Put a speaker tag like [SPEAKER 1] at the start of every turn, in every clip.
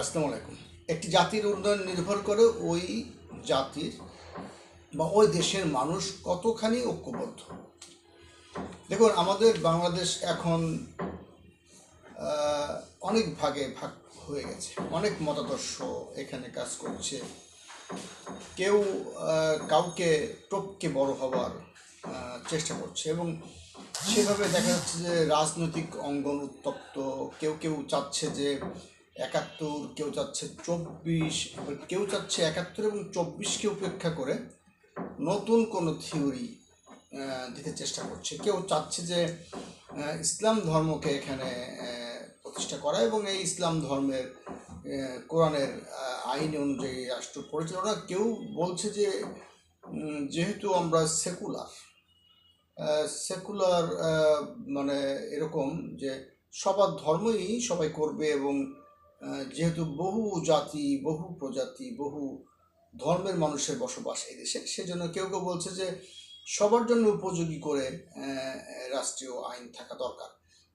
[SPEAKER 1] আসসালামু আলাইকুম। একটি জাতির উন্নয়ন নির্ভর করে ওই জাতির বা ওই দেশের মানুষ কতখানি ঐক্যবদ্ধ। দেখুন, আমাদের বাংলাদেশ এখন অনেক ভাগে ভাগ হয়ে গেছে। অনেক মতাদর্শ এখানে কাজ করছে। কেউ কাউকে টপকে বড় হওয়ার চেষ্টা করছে এবং সেভাবে দেখা যাচ্ছে যে রাজনৈতিক অঙ্গন উত্তপ্ত। কেউ কেউ চাচ্ছে যে একাত্তর, কেউ চাচ্ছে চব্বিশ কেউ চাচ্ছে একাত্তর এবং চব্বিশকে উপেক্ষা করে নতুন কোনো থিওরি দিতে চেষ্টা করছে। কেউ চাচ্ছে যে ইসলাম ধর্মকে এখানে প্রতিষ্ঠা করা এবং এই ইসলাম ধর্মের কোরআনের আইন অনুযায়ী রাষ্ট্র পরিচালনা। কেউ বলছে যে যেহেতু আমরা সেকুলার সেকুলার মানে এরকম যে সবার ধর্মই সবাই করবে এবং যেহেতু বহু জাতি, বহু প্রজাতি, বহু ধর্মের মানুষের বসবাস এই দেশে, সেজন্য কেউ কেউ বলছে যে সবার জন্য উপযোগী করে রাষ্ট্রীয় আইন থাকা দরকার,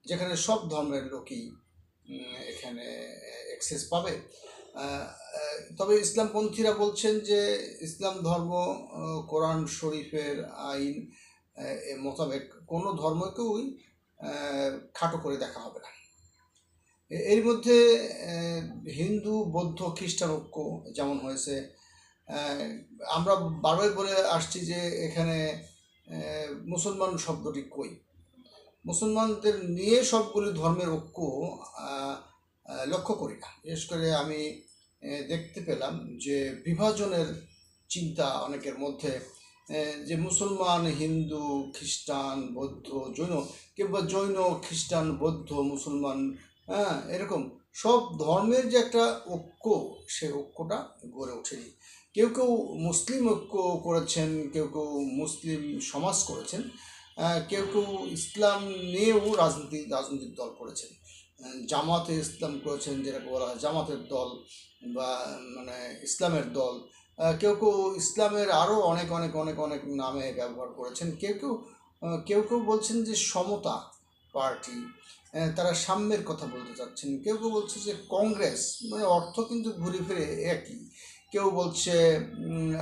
[SPEAKER 1] যেখানে সব ধর্মের লোকই এখানে অ্যাক্সেস পাবে। তবে ইসলামপন্থীরা বলছেন যে ইসলাম ধর্ম কোরআন শরীফের আইন মোতাবেক কোনো ধর্মকেই খাটো করে দেখা হবে না। এর মধ্যে হিন্দু, বৌদ্ধ, খ্রিস্টান ঐক্য যেমন হয়েছে আমরা বারবার বলে আসছি যে এখানে মুসলমান শব্দটি কই? মুসলমানদের নিয়ে সবগুলি ধর্মের ঐক্য লক্ষ্য করি না। বিশেষ করে আমি দেখতে পেলাম যে বিভাজনের চিন্তা অনেকের মধ্যে যে মুসলমান, হিন্দু, খ্রিস্টান, বৌদ্ধ, জৈন, কিংবা জৈন, খ্রিস্টান, বৌদ্ধ, মুসলমান হ্যাঁ এরকম। সব ধর্মের যে একটা ঐক্য, সে ঐক্যটা গড়ে ওঠেনি। কেউ কেউ মুসলিম ঐক্য করেছেন, কেউ কেউ মুসলিম সমাজ করেছেন কেউ কেউ ইসলাম নিয়েও রাজনীতি, রাজনৈতিক দল করেছেন। জামাতে ইসলাম করেছেন, যেটাকে বলা হয় জামাতের দল বা মানে ইসলামের দল। কেউ কেউ ইসলামের আরও অনেক অনেক অনেক অনেক নামে ব্যবহার করেছেন। কেউ কেউ কেউ কেউ বলছেন যে সমতা পার্টি। তারা সাম্যের কথা বলতে চাচ্ছেন। কেউ কেউ বলছে যে কংগ্রেস মানে অর্থ কিন্তু ঘুরে ফিরে একই। কেউ বলছে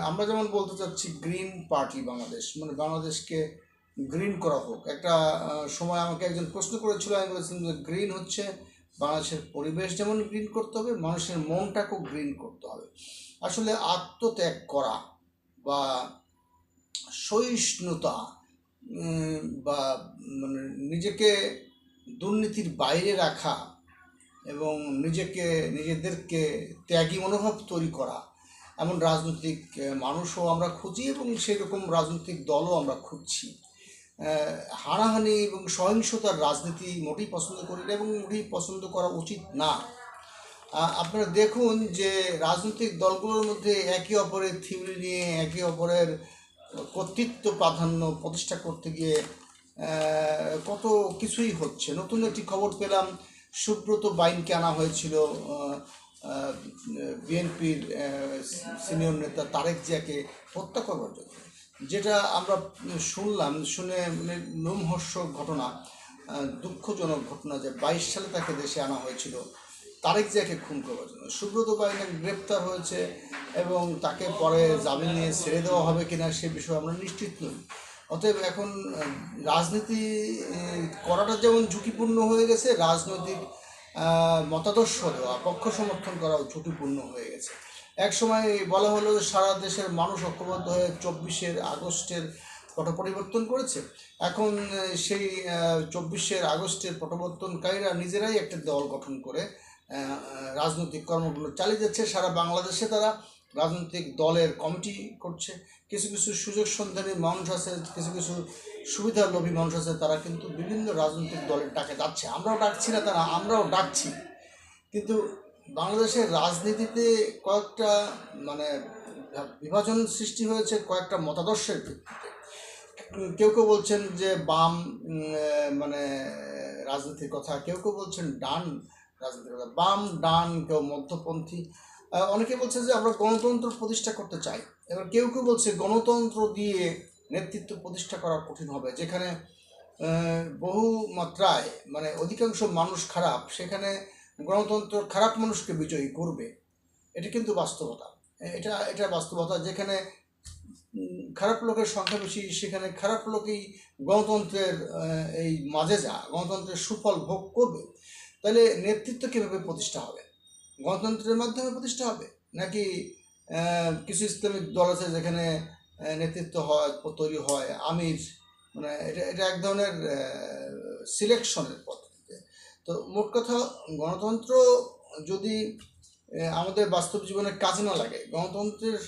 [SPEAKER 1] আমরা যেমন বলতে চাচ্ছি গ্রিন পার্টি বাংলাদেশ মানে বাংলাদেশকে গ্রিন করা হোক। একটা সময় আমাকে একজন প্রশ্ন করেছিল, আমি বলেছিলাম যে গ্রিন হচ্ছে বাংলাদেশের পরিবেশ যেমন গ্রিন করতে হবে, মানুষের মনটাকেও গ্রিন করতে হবে। আসলে আত্মত্যাগ করা বা সহিষ্ণুতা বা মানে নিজেকে দুর্নীতির বাইরে রাখা এবং নিজেকে, নিজেদেরকে ত্যাগী মনোভাব তৈরি করা, এমন রাজনৈতিক মানুষও আমরা খুঁজি এবং সেই রকম রাজনৈতিক দলও আমরা খুঁজছি। হানাহানি এবং সহিংসতার রাজনীতি মোটেই পছন্দ করি না এবং মোটেই পছন্দ করা উচিত না। আপনারা দেখুন যে রাজনৈতিক দলগুলোর মধ্যে একে অপরের থিওরি নিয়ে, একে অপরের কর্তৃত্ব প্রাধান্য প্রতিষ্ঠা করতে গিয়ে কত কিছুই হচ্ছে। নতুন একটি খবর পেলাম, সুব্রত বাইনকে আনা হয়েছিল বিএনপির সিনিয়র নেতা তারেক জিয়াকে হত্যা করবার জন্য। যেটা আমরা শুনলাম, শুনে মানে লোমহর্ষক ঘটনা দুঃখজনক ঘটনা যে বাইশ সালে তাকে দেশে আনা হয়েছিল, তারেক জিয়াকে খুন করবার জন্য। সুব্রত বাইন গ্রেপ্তার হয়েছে এবং তাকে পরে জামিন নিয়ে ছেড়ে দেওয়া হবে কিনা সে বিষয়ে আমরা নিশ্চিত নই। অতএব এখন রাজনীতি করাটা যেমন ঝুঁকিপূর্ণ হয়ে গেছে, রাজনৈতিক মতাদর্শ দেওয়া, পক্ষ সমর্থন করাও ঝুঁকিপূর্ণ হয়ে গেছে। এক সময় বলা হলো যে সারা দেশের মানুষ ঐক্যবদ্ধ হয়ে চব্বিশের আগস্টের পট পরিবর্তন করেছে। এখন সেই চব্বিশের আগস্টের পটবর্তনকারীরা নিজেরাই একটা দল গঠন করে রাজনৈতিক কর্মগুলো চালিয়ে যাচ্ছে। সারা বাংলাদেশে তারা রাজনৈতিক দলের কমিটি করছে। কিছু কিছু সুযোগ সন্ধানী মানুষ আছে, কিছু কিছু সুবিধা লোভী মানুষ আছে, তারা কিন্তু বিভিন্ন রাজনৈতিক দলের ডাকে যাচ্ছে। আমরাও ডাকছি না তারা, আমরাও ডাকছি। কিন্তু বাংলাদেশের রাজনীতিতে কয়েকটা মানে বিভাজন সৃষ্টি হয়েছে কয়েকটা মতাদর্শের ভিত্তিতে। কেউ কেউ বলছেন যে বাম মানে রাজনীতির কথা। কেউ কেউ বলছেন ডান রাজনীতির কথা। বাম, ডান, কেউ মধ্যপন্থী। অনেকে বলছে যে আমরা গণতন্ত্র প্রতিষ্ঠা করতে চাই। এবার কেউ কেউ বলছে গণতন্ত্র দিয়ে নেতৃত্ব প্রতিষ্ঠা করা কঠিন হবে, যেখানে বহু মাত্রায় মানে অধিকাংশ মানুষ খারাপ, সেখানে গণতন্ত্র খারাপ মানুষকে বিজয়ী করবে। এটা কিন্তু বাস্তবতা। এটা এটা বাস্তবতা, যেখানে খারাপ লোকের সংখ্যা বেশি, সেখানে খারাপ লোকই গণতন্ত্রের এই মাঝে যা, গণতন্ত্রের সুফল ভোগ করবে। তাহলে নেতৃত্ব কীভাবে প্রতিষ্ঠা হবে? গণতন্ত্রের মাধ্যমে প্রতিষ্ঠা হবে? নাকি কিছু ইসলামিক দল আছে যেখানে নেতৃত্ব হয়, তৈরি হয়, আমির? মানে এটা এটা এক ধরনের সিলেকশনের পদ্ধতিতে। তো মোট কথা, গণতন্ত্র যদি আমাদের বাস্তব জীবনে কাজে না লাগে, গণতন্ত্রের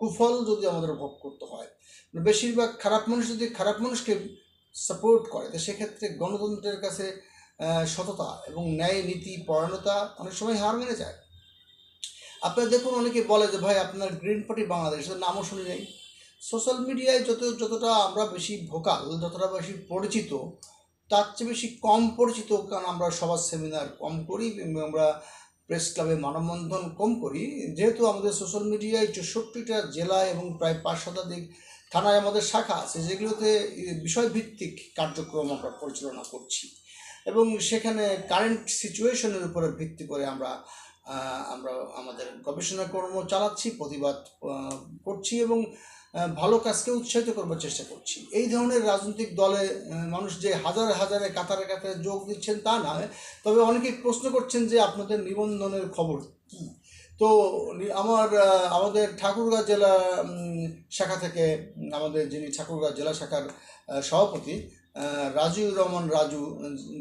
[SPEAKER 1] কুফল যদি আমাদের ভোগ করতে হয় বেশিরভাগ খারাপ মানুষ যদি খারাপ মানুষকে সাপোর্ট করে, তো সেক্ষেত্রে গণতন্ত্রের কাছে সততা এবং ন্যায়, নীতি, পরায়ণতা অনেক সময় হার মেনে যায়। আপনারা দেখুন অনেকে বলে যে, ভাই, আপনার গ্রিন পার্টি বাংলাদেশের নামও শুনি নাই। সোশ্যাল মিডিয়ায় যত, যতটা আমরা বেশি ভোকাল যতটা বেশি পরিচিত, তার চেয়ে বেশি কম পরিচিত, কারণ আমরা সবার সেমিনার কম করি আমরা প্রেস ক্লাবে মানববন্ধন কম করি। যেহেতু আমাদের সোশ্যাল মিডিয়ায় চৌষট্টিটা জেলা এবং প্রায় পাঁচ শতাধিক থানায় আমাদের শাখা আছে, যেগুলোতে বিষয়ভিত্তিক কার্যক্রম আমরা পরিচালনা করছি। এবং সেখানে কারেন্ট সিচুয়েশনের উপরে ভিত্তি করে আমরা আমরা আমাদের গবেষণা কর্ম চালাচ্ছি, প্রতিবাদ করছি এবং ভালো কাজকে উৎসাহিত করবার চেষ্টা করছি। এই ধরনের রাজনৈতিক দলে মানুষ যে হাজার হাজারে কাতারে কাতারে যোগ দিচ্ছেন তা নয়, তবে অনেকেই প্রশ্ন করছেন যে আপনাদের নিবন্ধনের খবর কী? তো আমার আমাদের ঠাকুরগাঁ জেলা শাখা থেকে আমাদের যিনি ঠাকুরগাঁ জেলা শাখার সভাপতি আহ, রাজুর রহমান রাজু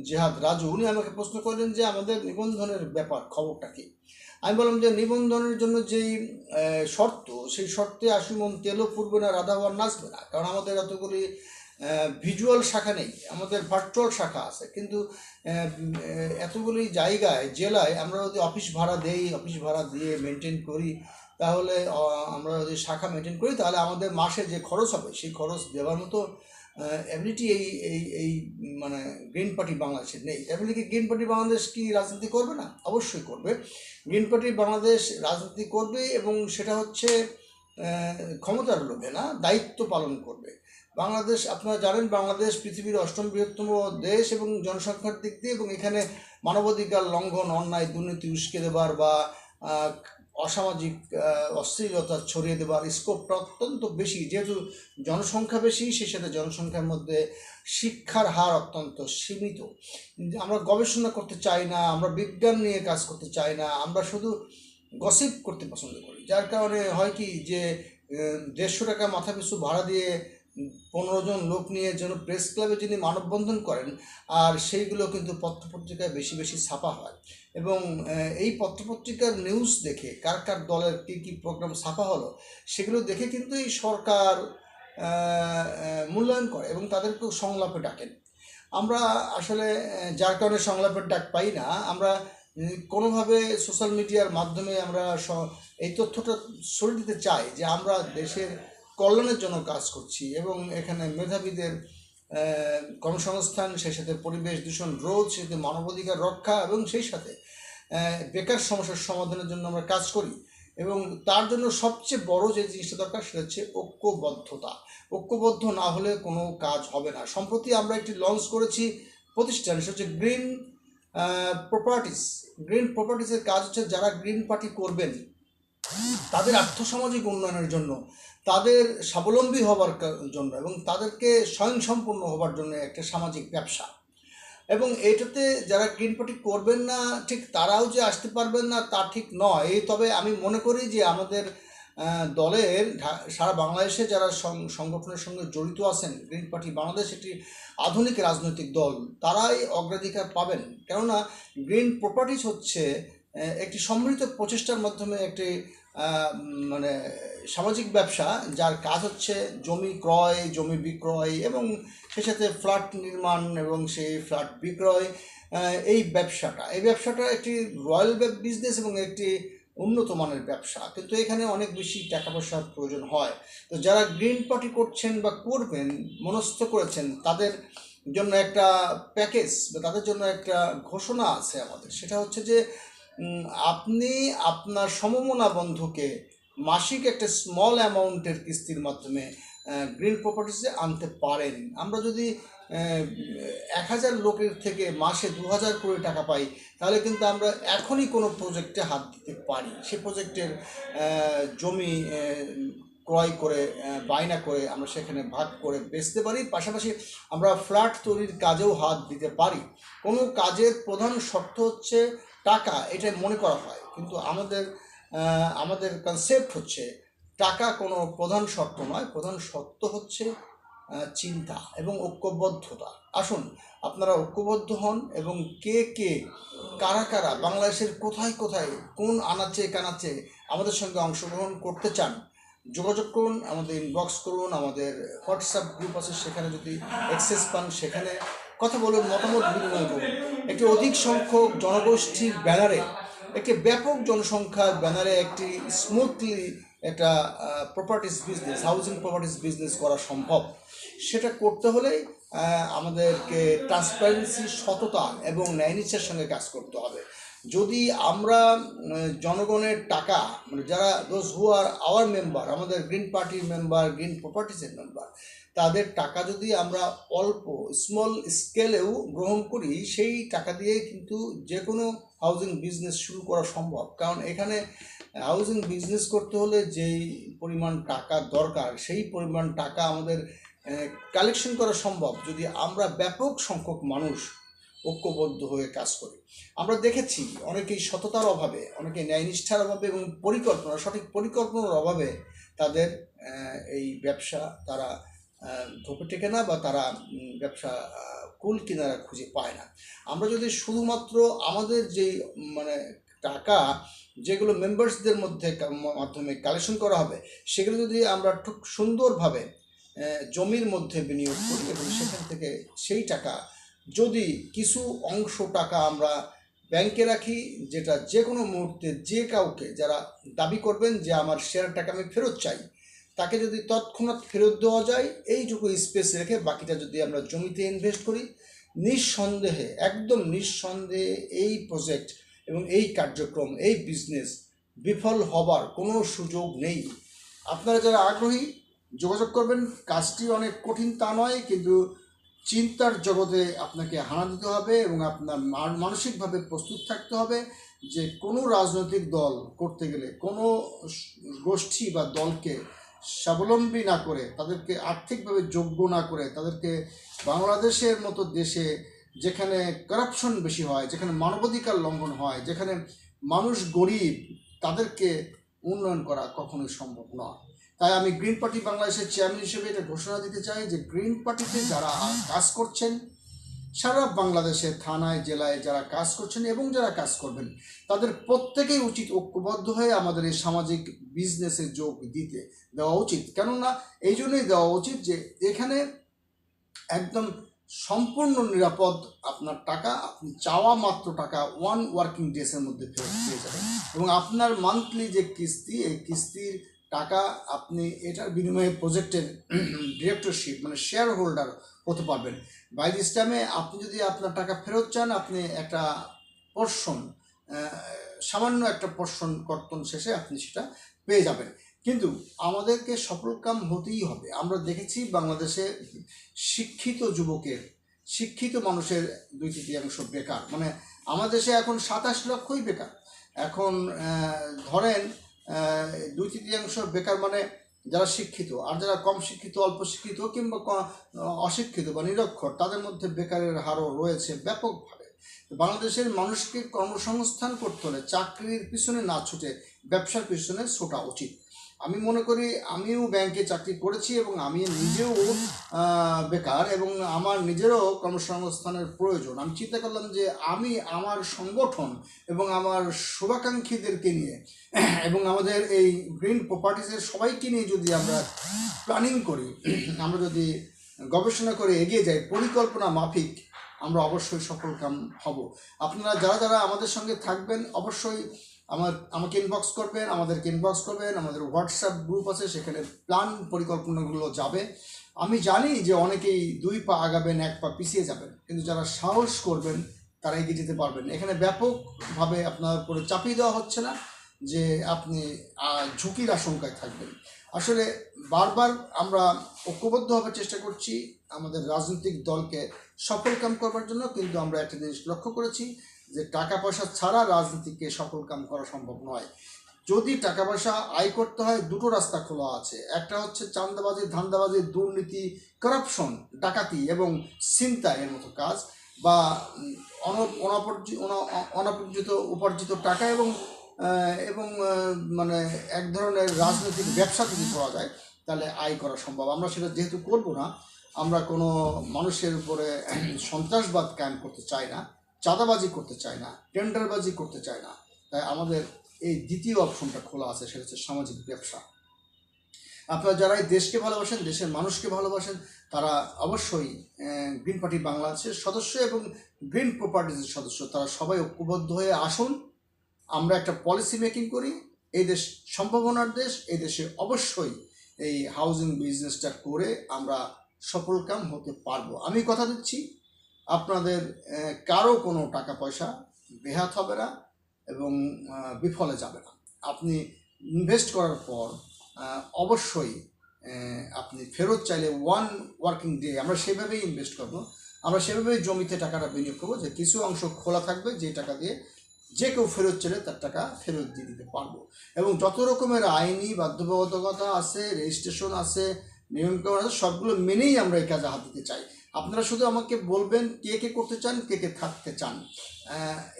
[SPEAKER 1] জেহাদ রাজু উনি আমাকে প্রশ্ন করলেন যে আমাদের নিবন্ধনের ব্যাপার খবরটা কি? আমি বললাম যে নিবন্ধনের জন্য যেই শর্ত সেই শর্তে আশুমন তেলও পূর্বে না রাধা রাধাবার নাচবে না। কারণ আমাদের এতগুলি ভিজুয়াল শাখা নেই আমাদের ভার্চুয়াল শাখা আছে। কিন্তু এতগুলি জায়গায় জেলায় আমরা যদি অফিস ভাড়া দেই অফিস ভাড়া দিয়ে মেনটেন করি তাহলে আমরা যদি শাখা মেনটেন করি তাহলে আমাদের মাসে যে খরচ হবে সেই খরচ দেওয়ার মতো এবিলিটি এই এই এই মানে গ্রিন পার্টি বাংলাদেশের নেই। এমনি কি গ্রিন পার্টি বাংলাদেশ কি রাজনীতি করবে না? অবশ্যই করবে। গ্রিন পার্টি বাংলাদেশ রাজনীতি করবে এবং সেটা হচ্ছে ক্ষমতার লোভে না, দায়িত্ব পালন করবে। বাংলাদেশ, আপনারা জানেন বাংলাদেশ পৃথিবীর অষ্টম বৃহত্তম দেশ এবং জনসংখ্যার দিক দিয়ে এবং এখানে মানবাধিকার লঙ্ঘন, অন্যায়, দুর্নীতি উস্কে দেবার বা অসামাজিক অশ্লীলতা ছড়িয়ে দেবার স্কোপটা অত্যন্ত বেশি। যেহেতু জনসংখ্যা বেশি, সেই সাথে জনসংখ্যার মধ্যে শিক্ষার হার অত্যন্ত সীমিত। আমরা গবেষণা করতে চাই না, আমরা বিজ্ঞান নিয়ে কাজ করতে চাই না, আমরা শুধু গসিপ করতে পছন্দ করি। যার কারণে হয় কি যে দেড়শো টাকা মাথা পিছু ভাড়া দিয়ে পনেরো জন লোক নিয়ে যেন প্রেস ক্লাবে যিনি মানববন্ধন করেন, আর সেইগুলো কিন্তু পত্রপত্রিকায় বেশি বেশি ছাপা হয়। এবং এই পত্রপত্রিকার নিউজ দেখে কার কার দলের কী কী প্রোগ্রাম ছাপা হলো, সেগুলো দেখে কিন্তু এই সরকার মূল্যায়ন করে এবং তাদেরকেও সংলাপে ডাকেন। আমরা আসলে যার কারণে সংলাপের ডাক পাই না, আমরা কোনোভাবে সোশ্যাল মিডিয়ার মাধ্যমে আমরা এই তথ্যটা ছড়িয়ে দিতে চাই যে আমরা দেশের কল্যাণের জন্য কাজ করছি এবং এখানে মেধাবীদের কর্মসংস্থান, সেই সাথে পরিবেশ দূষণ রোধ সেই সাথে মানবাধিকার রক্ষা এবং সেই সাথে বেকার সমস্যার সমাধানের জন্য আমরা কাজ করি। এবং তার জন্য সবচেয়ে বড় যে জিনিসটা দরকার সেটা হচ্ছে ঐক্যবদ্ধতা। ঐক্যবদ্ধ না হলে কোনো কাজ হবে না। সম্প্রতি আমরা একটি লঞ্চ করেছি প্রতিষ্ঠান, সেটা হচ্ছে গ্রিন প্রপার্টিস গ্রিন প্রপার্টিসের কাজ হচ্ছে যারা গ্রিন পার্টি করবেন, তাদের আর্থসামাজিক উন্নয়নের জন্য তাদের স্বাবলম্বী হবার জন্য এবং তাদেরকে স্বয়ংসম্পূর্ণ হবার জন্য একটা সামাজিক ব্যবসা। এবং এটাতে যারা গ্রিন পার্টি করবেন না, ঠিক তারাও যে আসতে পারবেন না তা ঠিক নয়। তবে আমি মনে করি যে আমাদের দলের সারা বাংলাদেশে যারা সংগঠনের সঙ্গে জড়িত আছেন গ্রিন পার্টি বাংলাদেশ একটি আধুনিক রাজনৈতিক দল, তারাই অগ্রাধিকার পাবেন। কেননা গ্রিন প্রপার্টিজ হচ্ছে একটি সম্মিলিত প্রচেষ্টার মাধ্যমে একটি মানে সামাজিক ব্যবসা, যার কাজ হচ্ছে জমি ক্রয়, জমি বিক্রয় এবং সেই সাথে ফ্ল্যাট নির্মাণ এবং সেই ফ্ল্যাট বিক্রয় এই ব্যবসাটা। এই ব্যবসাটা একটি রয়্যাল বিজনেস এবং একটি উন্নত মানের ব্যবসা। কিন্তু এখানে অনেক বেশি টাকা পয়সার প্রয়োজন হয়। তো যারা গ্রিন পার্টি করছেন বা করবেন, মনস্থ করেছেন, তাদের জন্য একটা প্যাকেজ বা তাদের জন্য একটা ঘোষণা আছে আমাদের। সেটা হচ্ছে যে আপনি আপনার সমমনা বন্ধুকে মাসিক একটা স্মল অ্যামাউন্টের কিস্তির মাধ্যমে গ্রিন প্রপার্টিসে আনতে পারেন। আমরা যদি এক হাজার লোকের থেকে মাসে দু হাজার কোটি টাকা পাই, তাহলে কিন্তু আমরা এখনই কোনো প্রজেক্টে হাত দিতে পারি। সে প্রজেক্টের জমি ক্রয় করে বায়না করে আমরা সেখানে ভাগ করে বেচতে পারি। পাশাপাশি আমরা ফ্ল্যাট তৈরির কাজেও হাত দিতে পারি। কোনো কাজের প্রধান শর্ত হচ্ছে টাকা এটা মনে করা হয়। কিন্তু আমাদের আমাদের কনসেপ্ট হচ্ছে টাকা কোনো প্রধান শর্ত নয়। প্রধান শর্ত হচ্ছে চিন্তা এবং ঐক্যবদ্ধতা। আসুন, আপনারা ঐক্যবদ্ধ হন এবং কে কে, কারা কারা বাংলাদেশের কোথায় কোথায়, কোন আনাচে কানাচে আমাদের সঙ্গে অংশগ্রহণ করতে চান, যোগাযোগ করুন, আমাদের ইনবক্স করুন, আমাদের হোয়াটসঅ্যাপ গ্রুপ আছে, সেখানে যদি অ্যাক্সেস পান, সেখানে কথা বলুন, মতামত বিনিময় করুন। একটি অধিক সংখ্যক জনগোষ্ঠীর ব্যানারে, একটি ব্যাপক জনসংখ্যার ব্যানারে একটি স্মুথলি একটা properties business housing properties business করা সম্ভব। সেটা করতে হলে আমাদেরকে ট্রান্সপারেন্সি সততা এবং ন্যায় নিচ্ছের সঙ্গে কাজ করতে হবে। যদি আমরা জনগণের টাকা মানে যারা those who are our member আমাদের গ্রিন পার্টির মেম্বার গ্রিন প্রপার্টিসের মেম্বার তাদের টাকা যদি আমরা অল্প স্মল স্কেলেও গ্রহণ করি, সেই টাকা দিয়ে কিন্তু যে কোনো হাউজিং বিজনেস শুরু করা সম্ভব। কারণ এখানে হাউজিং বিজনেস করতে হলে যেই পরিমাণ টাকা দরকার, সেই পরিমাণ টাকা আমাদের কালেকশন করা সম্ভব। যদি আমরা ব্যাপক সংখ্যক মানুষ ঐক্যবদ্ধ হয়ে কাজ করি। আমরা দেখেছি অনেকেই সততার অভাবে অনেকে ন্যায়নিষ্ঠার অভাবে এবং পরিকল্পনা, সঠিক পরিকল্পনার অভাবে তাদের এই ব্যবসা তারা ধোপে টেকে না বা তারা ব্যবসা কুল কিনারা খুঁজে পায় না। আমরা যদি শুধুমাত্র আমাদের যে মানে টাকা যেগুলো মেম্বার্সদের মধ্যে মাধ্যমে কালেকশন করা হবে, সেগুলো যদি আমরা সুন্দরভাবে জমির মধ্যে বিনিয়োগ করি এবং সেখান থেকে সেই টাকা যদি কিছু অংশ টাকা আমরা ব্যাংকে রাখি, যেটা যে কোনো মুহূর্তে যে কাউকে যারা দাবি করবেন যে আমার শেয়ার টাকা আমি ফেরত চাই, তাকে যদি তৎক্ষণাৎ ফেরত দেওয়া যায়, এইটুকু স্পেস রেখে বাকিটা যদি আমরা জমিতে ইনভেস্ট করি, নিঃসন্দেহে, একদম নিঃসন্দেহে এই প্রজেক্ট এবং এই কার্যক্রম, এই বিজনেস বিফল হবার কোনো সুযোগ নেই। আপনারা যারা আগ্রহী, যোগাযোগ করবেন। কাজটি অনেক কঠিন তা নয়, কিন্তু চিন্তার জগতে আপনাকে হানা দিতে হবে এবং আপনার মান- মানসিকভাবে প্রস্তুত থাকতে হবে যে কোনো রাজনৈতিক দল করতে গেলে, কোনো গোষ্ঠী বা দলকে স্বাবলম্বী না করে, তাদেরকে আর্থিকভাবে যোগ্য না করে, তাদেরকে বাংলাদেশের মতো দেশে যেখানে কারাপশন বেশি হয়, যেখানে মানবাধিকার লঙ্ঘন হয়, যেখানে মানুষ গরিব, তাদেরকে উন্নয়ন করা কখনোই সম্ভব নয়। তাই আমি গ্রিন পার্টি বাংলাদেশের চেয়ারম্যান হিসেবে এটা ঘোষণা দিতে চাই যে গ্রিন পার্টিতে যারা কাজ করছেন, সারা বাংলাদেশের থানায়, জেলায় যারা কাজ করছেন এবং যারা কাজ করবেন, তাদের প্রত্যেকেই উচিত ঐক্যবদ্ধ হয়ে আমাদের এই সামাজিক বিজনেসে যোগ দিতে দেওয়া উচিত। কেননা এই জন্যই দেওয়া উচিত যে এখানে একদম সম্পূর্ণ নিরাপদ আপনার টাকা, আপনি চাওয়া মাত্র টাকা ওয়ান ওয়ার্কিং ডেসের মধ্যে ফেরত পেয়ে যাবেন। এবং আপনার মান্থলি যে কিস্তি, এই কিস্তির টাকা আপনি এটার বিনিময়ে প্রজেক্টের ডিরেক্টরশিপ মানে শেয়ার হোল্ডার হতে পারবেন। বাই দিস টাইমে আপনি যদি আপনার টাকা ফেরত চান, আপনি একটা পোর্শন সামান্য একটা পোর্শন কর্তন শেষে আপনি সেটা পেয়ে যাবেন। কিন্তু আমাদেরকে সফলকাম হতেই হবে। আমরা দেখেছি বাংলাদেশে শিক্ষিত যুবকের, শিক্ষিত মানুষের দুই তৃতীয়াংশ বেকার। মানে আমাদের দেশে এখন সাতাশ লক্ষই বেকার। এখন ধরেন দুই তৃতীয়াংশ বেকার মানে যারা শিক্ষিত, আর যারা কম শিক্ষিত, অল্প শিক্ষিত কিংবা অশিক্ষিত বা নিরক্ষর, তাদের মধ্যে বেকারের হারও রয়েছে ব্যাপকভাবে। বাংলাদেশের মানুষকে কর্মসংস্থান করতে হলে চাকরির পিছনে না ছুটে ব্যবসার পিছনে ছোটা উচিত। আমি মনে করি আমিও ব্যাংকে চাকরি করেছি এবং আমি নিজেও বেকার এবং আমার নিজেরও কর্মসংস্থানের প্রয়োজন। আমি চিন্তা করলাম যে আমি আমার সংগঠন এবং আমার শুভাকাঙ্ক্ষীদেরকে নিয়ে, এবং আমাদের এই গ্রিন প্রপার্টিসের সবাইকে নিয়ে যদি আমরা প্ল্যানিং করি, আমরা যদি গবেষণা করে এগিয়ে যাই, পরিকল্পনা মাফিক, আমরা অবশ্যই সফলকাম হব। আপনারা যারা যারা আমাদের সঙ্গে থাকবেন, অবশ্যই আমার, আমাকে ইনবক্স করবেন, আমাদেরকে ইনবক্স করবেন, আমাদের হোয়াটসঅ্যাপ গ্রুপ আছে, সেখানে প্ল্যান পরিকল্পনাগুলো যাবে। আমি জানি যে অনেকেই দুই পা আগাবেন, এক পা পিছিয়ে যাবেন, কিন্তু যারা সাহস করবেন, তারা এগিয়ে যেতে পারবেন। এখানে ব্যাপকভাবে আপনার উপরে চাপিয়ে দেওয়া হচ্ছে না যে আপনি ঝুঁকির আশঙ্কায় থাকবেন। আসলে বারবার আমরা ঐক্যবদ্ধ চেষ্টা করছি আমাদের রাজনৈতিক দলকে সফল কাম করবার জন্য কিন্তু আমরা একটা জিনিস লক্ষ্য করেছি যে টাকা পয়সা ছাড়া রাজনীতিকে সফল কাম করা সম্ভব নয়। যদি টাকা পয়সা আয় করতে হয় দুটো রাস্তা খোলা আছে। একটা হচ্ছে চান্দাবাজি ধান্দাবাজি দুর্নীতি করাপশন ডাকাতি এবং চিন্তা এর মতো কাজ বা উম, অন- অনাপর্জি- অনা- অনাপর্জিত উপার্জিত টাকা এবং এবং মানে এক ধরনের রাজনৈতিক ব্যবসা যদি করা যায় তাহলে আয় করা সম্ভব। আমরা সেটা যেহেতু করব না আমরা কোনো মানুষের উপরে সন্ত্রাসবাদ কায়েম করতে চাই না, চাঁদাবাজি করতে চাই না, টেন্ডারবাজি করতে চাই না। তাই আমাদের এই দ্বিতীয় অপশনটা খোলা আছে, সেটা হচ্ছে সামাজিক ব্যবসা। আপনারা যারা এই দেশকে ভালোবাসেন, দেশের মানুষকে ভালোবাসেন, তারা অবশ্যই গ্রিন পার্টি বাংলাদেশের সদস্য এবং গ্রিন প্রপার্টিজের সদস্য, তারা সবাই ঐক্যবদ্ধ হয়ে আসুন। আমরা একটা পলিসি মেকিং করি। এই দেশ সম্ভাবনার দেশ, এই দেশে অবশ্যই এই হাউজিং বিজনেসটা করে আমরা সফলকাম হতে পারব। আমি কথা দিচ্ছি, আপনাদের কারও কোনো টাকা পয়সা বেহাত হবে না এবং বিফলে যাবে না। আপনি ইনভেস্ট করার পর অবশ্যই আপনি ফেরত চাইলে ওয়ান ওয়ার্কিং ডে আমরা সেভাবেই ইনভেস্ট করব। আমরা সেভাবেই জমিতে টাকাটা বিনিয়োগ করব যে কিছু অংশ খোলা থাকবে, যে টাকা দিয়ে যে কেউ ফেরত চাইলে তার টাকা ফেরত দিয়ে দিতে পারব। এবং যত রকমের আইনি বাধ্যবাধকতা আছে রেজিস্ট্রেশন আছে নিয়মকানুন আছে সবগুলো মেনেই আমরা এই কাজে হাত দিতে চাই। আপনারা শুধু আমাকে বলবেন কে কে করতে চান, কে কে থাকতে চান।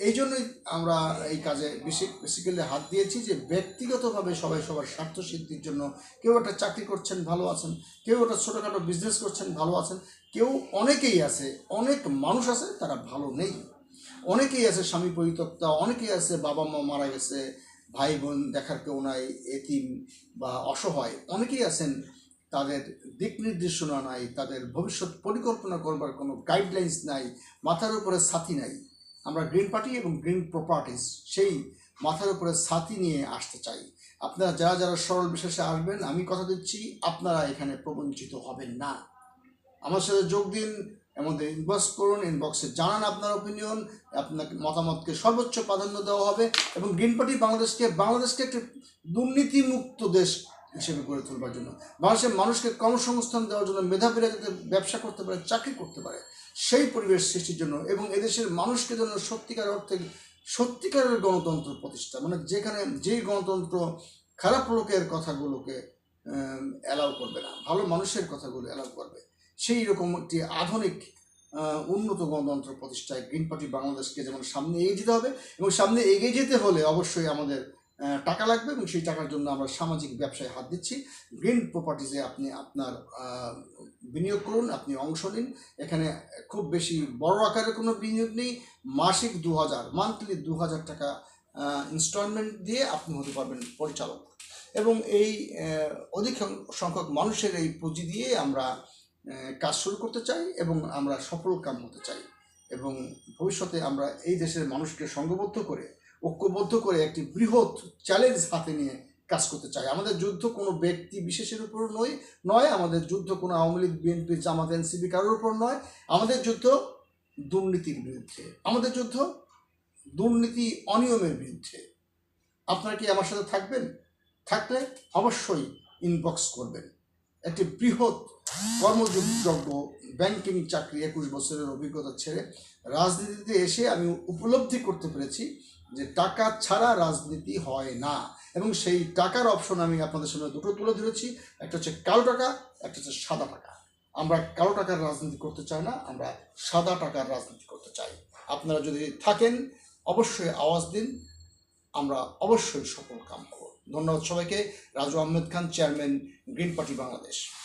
[SPEAKER 1] এই জন্যই আমরা এই কাজে বেশি বেসিক্যালি হাত দিয়েছি যে ব্যক্তিগতভাবে সবাই সবার স্বার্থ সিদ্ধির জন্য কেউ একটা চাকরি করছেন, ভালো আছেন, কেউ একটা ছোটোখাটো বিজনেস করছেন, ভালো আছেন, কেউ অনেকেই আছে, অনেক মানুষ আছে তারা ভালো নেই। অনেকেই আছে স্বামী পরিত্যক্তা, অনেকেই আছে বাবা মা মারা গেছে, ভাই বোন দেখার কেউ নাই, এতিম বা অসহায়, অনেকেই আছেন তাদের দিক নির্দেশনা নাই, তাদের ভবিষ্যৎ পরিকল্পনা করবার কোনো গাইডলাইন্স নাই, মাথার উপরে ছাতি নাই। আমরা গ্রিন পার্টি এবং গ্রিন প্রপার্টিস সেই মাথার উপরে সাথী নিয়ে আসতে চাই। আপনারা যারা যারা সরল বিশ্বাসে আসবেন, আমি কথা দিচ্ছি, আপনারা এখানে প্রবঞ্চিত হবেন না। আমার সাথে যোগ দিন, আমাদের ইনবক্স করুন ইনবক্সে জানান আপনার অপিনিয়ন আপনাকে মতামতকে সর্বোচ্চ প্রাধান্য দেওয়া হবে এবং গ্রিন পার্টি বাংলাদেশকে বাংলাদেশকে একটি দুর্নীতিমুক্ত দেশ হিসেবে গড়ে তোলবার জন্য। বাংলাদেশের মানুষকে কর্মসংস্থান দেওয়ার জন্য মেধাবীরা যাতে ব্যবসা করতে পারে, চাকরি করতে পারে, সেই পরিবেশ সৃষ্টির জন্য এবং এদেশের মানুষকে যেন সত্যিকার অর্থে সত্যিকারের গণতন্ত্র প্রতিষ্ঠা মানে যেখানে যেই গণতন্ত্র খারাপ লোকের কথাগুলোকে অ্যালাউ করবে না, ভালো মানুষের কথাগুলো অ্যালাউ করবে, সেই রকম একটি আধুনিক উন্নত গণতন্ত্র প্রতিষ্ঠায় গ্রিন পার্টি বাংলাদেশকে যেমন সামনে এগিয়ে যেতে হবে এবং সামনে এগিয়ে যেতে হলে অবশ্যই আমাদের টাকা লাগবে এবং সেই টাকার জন্য আমরা সামাজিক ব্যবসায় হাত দিচ্ছি। গ্রিন প্রপার্টিজে আপনি আপনার বিনিয়োগ করুন, আপনি অংশ নিন। এখানে খুব বেশি বড় আকারের কোনো বিনিয়োগ নেই। মাসিক দু হাজার মান্থলি দু হাজার টাকা ইনস্টলমেন্ট দিয়ে আপনি হতে পারবেন পরিচালক। এবং এই অধিক সংখ্যক মানুষের এই পুঁজি দিয়ে আমরা কাজ শুরু করতে চাই এবং আমরা সফল কাম হতে চাই। এবং ভবিষ্যতে আমরা এই দেশের মানুষকে সংঘবদ্ধ করে ঐক্যবদ্ধ করে একটি বৃহৎ চ্যালেঞ্জ হাতে নিয়ে কাজ করতে চাই আমাদের যুদ্ধ কোনো ব্যক্তি বিশেষের উপর নয় নয় আমাদের যুদ্ধ কোনো আওয়ামী লীগ বিএনপি জামাত এনসিপি কারোর উপর নয়। আমাদের যুদ্ধ দুর্নীতির বিরুদ্ধে। আমাদের যুদ্ধ দুর্নীতি অনিয়মের বিরুদ্ধে। আপনারা কি আমার সাথে থাকবেন? থাকলে অবশ্যই ইনবক্স করবেন। একটি বৃহৎ কর্মযোগ্য ব্যাংকিং চাকরি, একুশ বছরের অভিজ্ঞতা ছেড়ে রাজনীতিতে এসে আমি উপলব্ধি করতে পেরেছি। যে টাকা ছাড়া রাজনীতি হয় না। এবং সেই টাকার অপশন আমি আপনাদের সামনে দুটো তুলে ধরেছি। একটা হচ্ছে কালো টাকা, একটা হচ্ছে সাদা টাকা। আমরা কালো টাকার রাজনীতি করতে চাই না, আমরা সাদা টাকার রাজনীতি করতে চাই। আপনারা যদি থাকেন, অবশ্যই আওয়াজ দিন। আমরা অবশ্যই সফল কাম করব। ধন্যবাদ সবাইকে। Raju Ahmed Khan, chairman, green party Bangladesh.